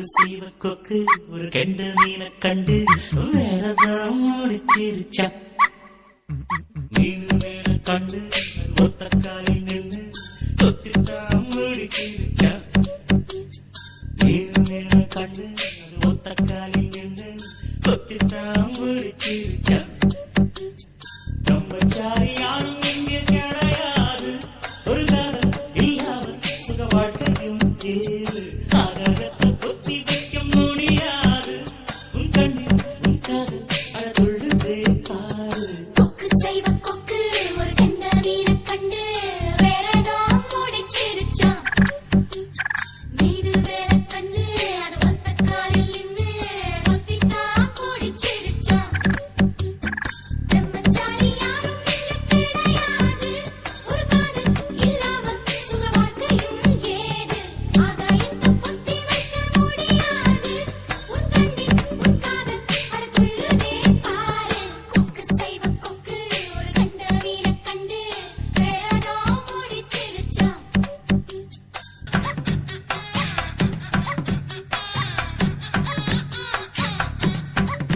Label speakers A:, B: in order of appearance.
A: கொக்கு சீவ கொக்கு ஒரு கெண்ட மீனை கண்டு வேறதான் முடிச்சிருச்சா. மீன் மேல கண்டு ஒத்தக்காலி நின்று தொத்தித்தான் முடிச்சிருச்சா. மீன் மேல கண்டு ஒத்தக்காலி நின்று தொத்தித்தான் முடிச்சிருச்சா. நம்ம சாரி கிடையாது. ஒரு காலம் இல்லாமல் சுக வாழ்க்கையும் தேவை